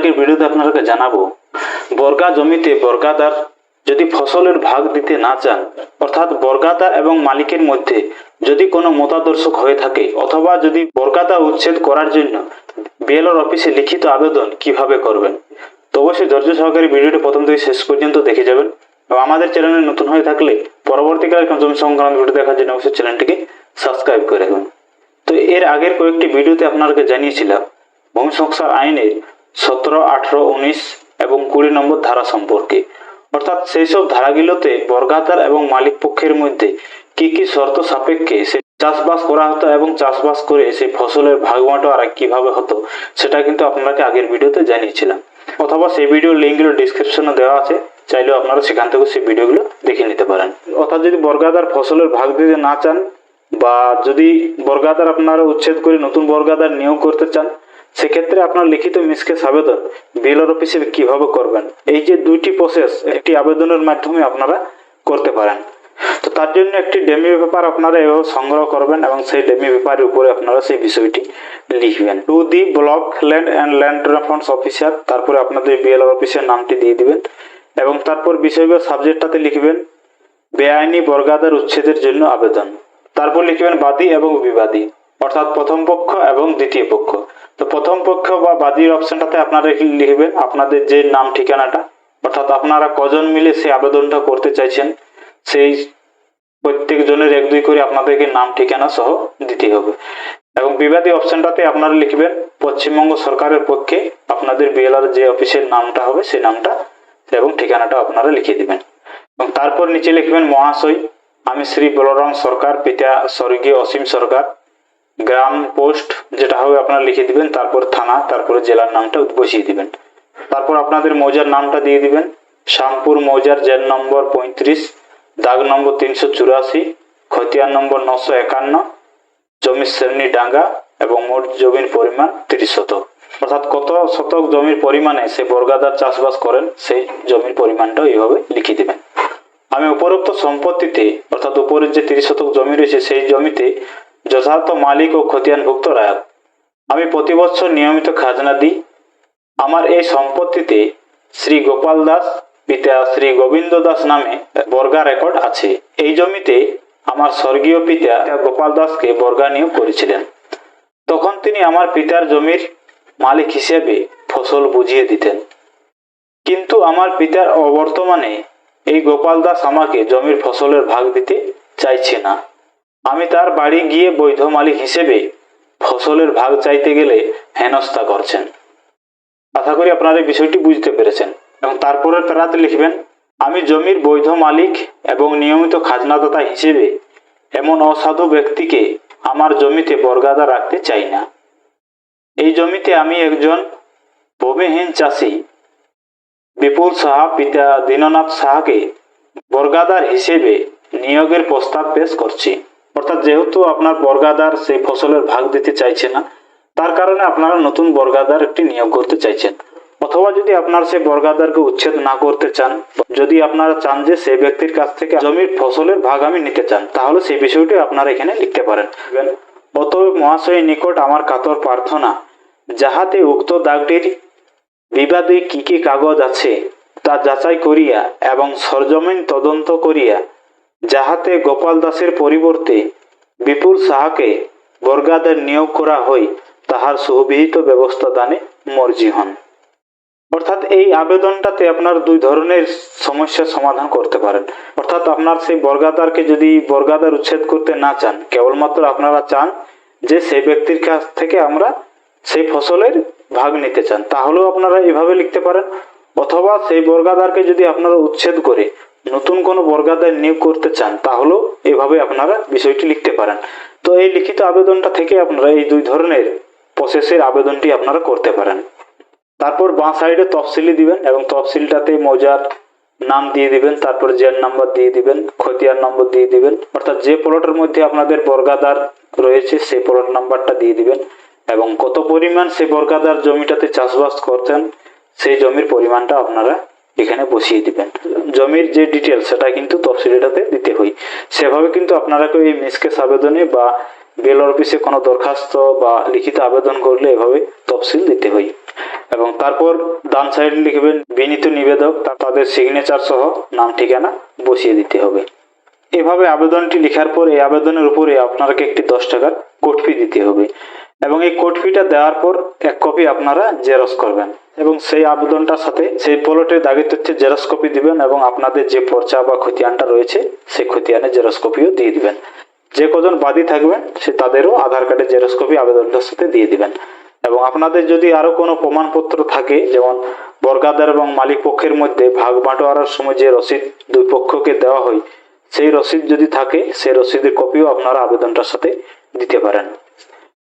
আগের ভিডিওতে আপনাদেরকে জানাব, বর্গা জমিতে বর্গাদার যদি ফসলের ভাগ দিতে না চান, অর্থাৎ বর্গাদার এবং মালিকের মধ্যে যদি কোনো মতাদর্শক হয়ে থাকে অথবা যদি বর্গাদা উচ্ছেদ করার জন্য বিএলওর অফিসে লিখিত আবেদন কীভাবে করবেন? তো অবশ্যই ধৈর্য সহকারে ভিডিওটি প্রথম থেকে শেষ পর্যন্ত দেখে যাবেন এবং আমাদের চ্যানেলে নতুন হয়ে থাকলে পরবর্তীকালে জমি সংক্রান্ত ভিডিও দেখার জন্য অবশ্যই চ্যানেলটিকে সাবস্ক্রাইব করে রাখবেন। তো এর আগের কয়েকটি ভিডিওতে আপনাদেরকে জানিয়েছিলাম, ভূমি সংস্কার আইনের সতেরো, আঠারো, উনিশ এবং কুড়ি নম্বর ধারা সম্পর্কে। অর্থাৎ সেই সব ধারাগুলোতে বর্গাদার এবং মালিক পক্ষের মধ্যে কি কি শর্ত সাপেক্ষে সে চাষবাস করা হতো এবং চাষবাস করে সেই ফসলের ভাগ বাটোয়ারা কীভাবে হতো, সেটা কিন্তু আপনাকে আগের ভিডিওতে জানিয়েছিলাম। অথবা সেই ভিডিওর লিঙ্কগুলো ডিসক্রিপশনে দেওয়া আছে, চাইলেও আপনারা সেখান থেকে সেই ভিডিওগুলো দেখে নিতে পারেন। অর্থাৎ যদি বর্গাদার ফসলের ভাগ দিতে না চান বা যদি বর্গাদার আপনারা উচ্ছেদ করে নতুন বর্গাদার নিয়োগ করতে চান সেক্ষেত্রে আপনার লিখিত মিসকেস আবেদন বিএলআর অফিসে কীভাবে করবেন? এই যে দুইটি প্রসেস একটি আবেদনের মাধ্যমে আপনারা করতে পারেন। তো তার জন্য একটি ডেমি পেপার আপনারা এভাবে সংগ্রহ করবেন এবং সেই ডেমি পেপারের উপরে আপনারা সেই বিষয়টি লিখবেন। To the block land and land reference officer তারপরে আপনাদের বিএলআর অফিসের নামটি দিয়ে দিবেন এবং তারপর বিষয় সাবজেক্টটাতে লিখবেন, বেআইনি বর্গাদার উচ্ছেদের জন্য আবেদন। তারপর লিখবেন বাদী এবং বিবাদী। অর্থাৎ প্রথম পক্ষ এবং দ্বিতীয় পক্ষ। তো প্রথম পক্ষ বা বাদীর অপশনটাতে আপনারা লিখবেন? আপনাদের যে নাম, ঠিকানাটা। অর্থাৎ আপনারা কজন মিলে সেই আবেদনটা করতে চাইছেন, সেই প্রত্যেক জনের এক, দুই করে আপনাদেরকে নাম, ঠিকানা সহ দিতে হবে। এবং বিবাদী অপশনটাতে আপনারা লিখবেন, পশ্চিমবঙ্গ সরকারের পক্ষে আপনাদের বিএলআর যে অফিসের নামটা হবে, সেই নামটা এবং ঠিকানাটা আপনারা লিখে দিবেন। এবং তারপর নিচে লিখবেন মহাশয়। আমি শ্রী বলরাম সরকার, পিতা স্বর্গীয় অসীম সরকার। গ্রাম পোস্ট যেটা হবে আপনারা লিখে দিবেন, তারপর থানা, তারপরে জেলার নামটা বসিয়ে দিবেন। তারপর আপনাদের মৌজার নামটা দিয়ে দিবেন। শ্যামপুর মৌজার জেল নম্বর পঁয়ত্রিশ, দাগ নম্বর তিনশো চুরাশি, খতিয়ান নম্বর নশো একান্ন জমির শ্রেণি ডাঙ্গা এবং মোট জমির পরিমাণ তিরিশ শতক। অর্থাৎ কত শতক জমির পরিমাণে সে বর্গাদার চাষবাস করেন, সেই জমির পরিমাণটাও এইভাবে লিখে দেবেন। আমি উপরোক্ত সম্পত্তিতে, অর্থাৎ উপরের যে তিরিশ শতক জমি রয়েছে, সেই জমিতে যথার্থ মালিক ও খতিয়ানভুক্ত রায়ত। আমি প্রতি বছর নিয়মিত খাজনা দিই। আমার এই সম্পত্তিতে শ্রী গোপাল দাস পিতা শ্রী গোবিন্দ দাস নামে বর্গা রেকর্ড আছে। এই জমিতে আমার স্বর্গীয় পিতা গোপাল দাসকে বর্গা নিয়োগ করেছিলেন। তখন তিনি আমার পিতার জমির মালিক হিসেবে ফসল বুঝিয়ে দিতেন। কিন্তু আমার পিতার অবর্তমানে এই গোপাল দাস আমাকে জমির ফসলের ভাগ দিতে চাইছে না। আমি তার বাড়ি গিয়ে বৈধ মালিক হিসেবে ফসলের ভাগ চাইতে গেলে হেনস্থা করছেন। আশা করি আপনারা এই বিষয়টি বুঝতে পেরেছেন এবং তারপরে তারাতে লিখবেন, আমি জমির বৈধ মালিক এবং নিয়মিত খাজনাদাতা হিসেবে এমন অসাধু ব্যক্তিকে আমার জমিতে বর্গাদা রাখতে চাই না। এই জমিতে আমি একজন ভূমিহীন চাষি, বিপুল সাহা পিতা দীননাথ সাহাকে বর্গাদার হিসেবে নিয়োগের প্রস্তাব পেশ করছি। অর্থাৎ যেহেতু আপনার বর্গাদার সেই ফসলের ভাগ দিতে চাইছে না, তার কারণে আপনারা নতুন বর্গাদার একটি নিয়োগ করতে চাইছেন। অথবা যদি আপনার সেই বর্গাদারকে উচ্ছেদ না করতে চান, যদি আপনারা চান যে সেই ব্যক্তির কাছ থেকে জমির ফসলের ভাগ আমি নিতে চান, তাহলে সেই বিষয়টি আপনারা এখানে লিখতে পারেন। অতএব মহাশয়ের নিকট আমার কাতর প্রার্থনা, যাহাতে উক্ত দাগটির বিবাদে কি কি কাগজ আছে, তা যাচাই করিয়া এবং সরজমিন তদন্ত করিয়া যাহাতে গোপাল দাসের পরিবর্তে বিপুল সাহাকে বর্গাদের নিয়োগ করা হয় তাহার সুবিহিত ব্যবস্থা দানে মর্জি হন। অর্থাৎ এই আবেদনটাতে আপনার দুই ধরনের সমস্যার সমাধান করতে পারেন। অর্থাৎ আপনার সেই বর্গাদারকে যদি বর্গাদার উচ্ছেদ করতে না চান, কেবলমাত্র আপনারা চান যে সেই ব্যক্তির কাছ থেকে আমরা সেই ফসলের ভাগ নিতে চান, তাহলেও আপনারা এভাবে লিখতে পারেন। অথবা সেই বর্গাদারকে যদি আপনারা উচ্ছেদ করে নতুন কোনো বর্গাদার নিয়োগ করতে চান, তাহলেও এভাবে আপনারা বিষয়টি লিখতে পারেন। তো এই লিখিত আবেদনটা থেকে আপনারা এই দুই ধরনের প্রসেসের আবেদনটি আপনারা করতে পারেন। তারপর বাঁ সাইডে তফসিলি দিবেন এবং তফসিলটাতে মজার নাম দিয়ে দিবেন, তারপর জেন নাম্বার দিয়ে দিবেন, খতিয়ার নম্বর দিয়ে দিবেন, অর্থাৎ যে প্লটের মধ্যে আপনাদের বর্গাদার রয়েছে সেই প্লট নাম্বারটা দিয়ে দিবেন এবং কত পরিমাণ সেই বর্গাদার জমিটাতে চাষবাস করতেন সেই জমির পরিমাণটা আপনারা এখানে বসিয়ে দিবেন। জমির যে ডিটেলস সেটা কিন্তু তফসিলিটাতে দিতে হয়। সেভাবে কিন্তু আপনারা কেউ এই মিসকেস আবেদনে বা বেল অফিসে কোনো দরখাস্ত বা লিখিত আবেদন করলে এভাবে তফসিল দিতে হয়। এবং তারপর ডান সাইড লিখবেন, বিনীত নিবেদক তাদের সিগনেচার সহ নাম, ঠিকানা বসিয়ে দিতে হবে। এভাবে আবেদনটি লেখার পর, এই আবেদনের উপরে আপনাকে একটি দশ টাকার কোড ফি দিতে হবে। এবং এই কোড ফিটা দেওয়ার পর, এক কপি আপনারা জেরক্স করবেন। এবং সেই আবেদনটার সাথে সেই প্লটের দাগের তথ্যে জেরক্স কপি দিবেন এবং আপনাদের যে পর্চা বা খতিয়ানটা রয়েছে, সেই খতিয়ানের জেরক্স কপিও দিয়ে দিবেন। যে কজন বাদী থাকবেন, সে তাদেরও আধার কার্ডের জেরক্স কপি আবেদনটার সাথে দিয়ে দিবেন। এবং আপনাদের যদি আরও কোনো প্রমাণপত্র থাকে, যেমন বর্গাদার এবং মালিক পক্ষের মধ্যে ভাগ বাঁটোয়ারার সময় যে রসিদ দুই পক্ষকে দেওয়া হয়, সেই রসিদ যদি থাকে, সেই রসিদের কপিও আপনারা আবেদনটার সাথে দিতে পারেন।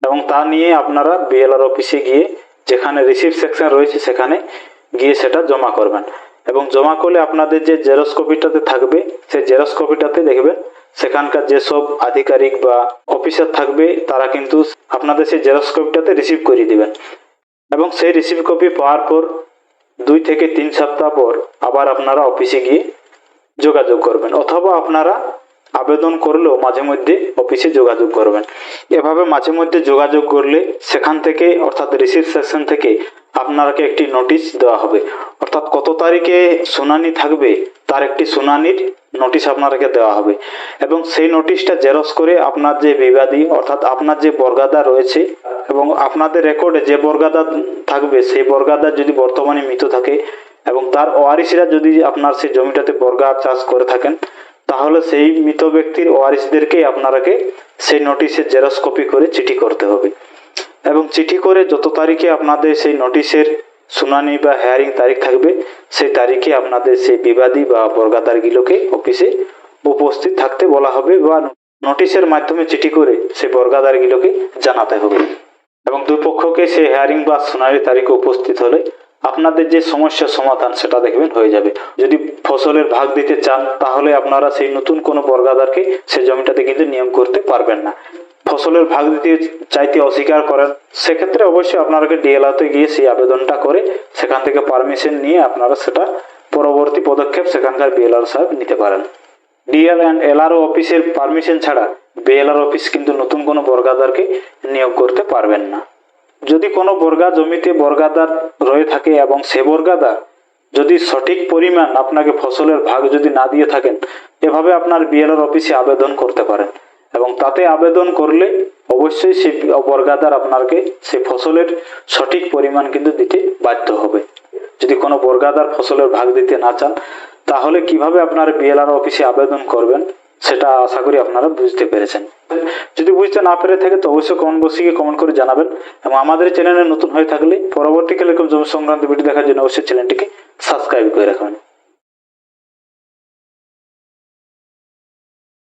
এবং তা নিয়ে আপনারা বিএলআর অফিসে গিয়ে যেখানে রিসিভ সেকশন রয়েছে সেখানে গিয়ে সেটা জমা করবেন। এবং জমা করলে আপনাদের যে জেরক্স কপিটাতে থাকবে, সেই জেরক্স কপিটাতে দেখবেন সেখানকার যেসব আধিকারিক বা অফিসার থাকবে, তারা কিন্তু আপনাদের সেই জেরক্স কপিটাতে রিসিভ করিয়ে দিবেন। এবং সেই রিসিভ কপি পাওয়ার পর দুই থেকে তিন সপ্তাহ পর আবার আপনারা অফিসে গিয়ে যোগাযোগ করবেন। অথবা আপনারা আবেদন করলেও মাঝে মধ্যে অফিসে যোগাযোগ করবেন। এভাবে মাঝে মধ্যে যোগাযোগ করলে সেখান থেকে, অর্থাৎ রিসিভ সেকশন থেকে আপনাকে একটি নোটিশ দেওয়া হবে। অর্থাৎ কত তারিখে শুনানি থাকবে, তার একটি শুনানির নোটিশ আপনাকে দেওয়া হবে। এবং সেই নোটিশটা জেরক্স করে আপনার যে বিবাদী, অর্থাৎ আপনার যে বর্গাদা রয়েছে এবং আপনাদের রেকর্ডে যে বর্গাদা থাকবে, সেই বর্গাদা যদি বর্তমানে মৃত থাকে এবং তার ওয়ারিসরা যদি আপনার সেই জমিটাতে বর্গা চাষ করে থাকেন তাহলে সেই মৃত ব্যক্তির ওয়ারিসদেরকেই আপনারাকে সেই নোটিশের জেরক্স কপি করে চিঠি করতে হবে। এবং চিঠি করে যত তারিখে আপনাদের সেই নোটিশের শুনানি বা হেয়ারিং তারিখ থাকবে, সেই তারিখে আপনাদের সেই বিবাদী বা বর্গাদারগুলোকে অফিসে উপস্থিত থাকতে বলা হবে বা নোটিশের মাধ্যমে চিঠি করে সেই বর্গাদারগুলোকে জানাতে হবে। এবং দুই পক্ষকে সেই হেয়ারিং বা শুনানির তারিখে উপস্থিত হলে আপনাদের যে সমস্যার সমাধান, সেটা দেখবেন হয়ে যাবে। যদি ফসলের ভাগ দিতে চান, তাহলে আপনারা সেই নতুন কোনো বর্গাদারকে সেই জমিটাতে কিন্তু নিয়ম করতে পারবেন না। ফসলের ভাগ দিতে চাইতে অস্বীকার করেন, সেক্ষেত্রে অবশ্যই আপনাকে ডিএলআতে গিয়ে সেই আবেদনটা করে সেখান থেকে পারমিশন নিয়ে আপনারা সেটা পরবর্তী পদক্ষেপ সেখানকার বিএলআর সাহেব নিতে পারেন। ডিএল অ্যান্ড এলআরও অফিসের পারমিশন ছাড়া বিএলআর অফিস কিন্তু নতুন কোনো বর্গাদারকে নিয়োগ করতে পারবেন না। যদি কোনো বর্গা জমিতে বর্গাদার রয়ে থাকে এবং সে বর্গাদার যদি সঠিক পরিমাণ আপনাকে ফসলের ভাগ যদি না দিয়ে থাকেন, এভাবে আপনার বিএলআর অফিসে আবেদন করতে পারেন। এবং তাতে আবেদন করলে অবশ্যই সে বর্গাদার আপনাকে সে ফসলের সঠিক পরিমাণ কিন্তু দিতে বাধ্য হবে। যদি কোনো বর্গাদার ফসলের ভাগ দিতে না চান, তাহলে কীভাবে আপনার বিএলআর অফিসে আবেদন করবেন, সেটা আশা করি আপনারা বুঝতে পেরেছেন। যদি বুঝতে না পেরে থাকে, তো অবশ্যই কমেন্ট বক্সে গিয়ে কমেন্ট করে জানাবেন এবং আমাদের চ্যানেলে নতুন হয়ে থাকলে পরবর্তীকালে এরকম জমি সংক্রান্ত ভিডিও দেখার জন্য অবশ্যই চ্যানেলটিকে সাবস্ক্রাইব করে রাখবেন।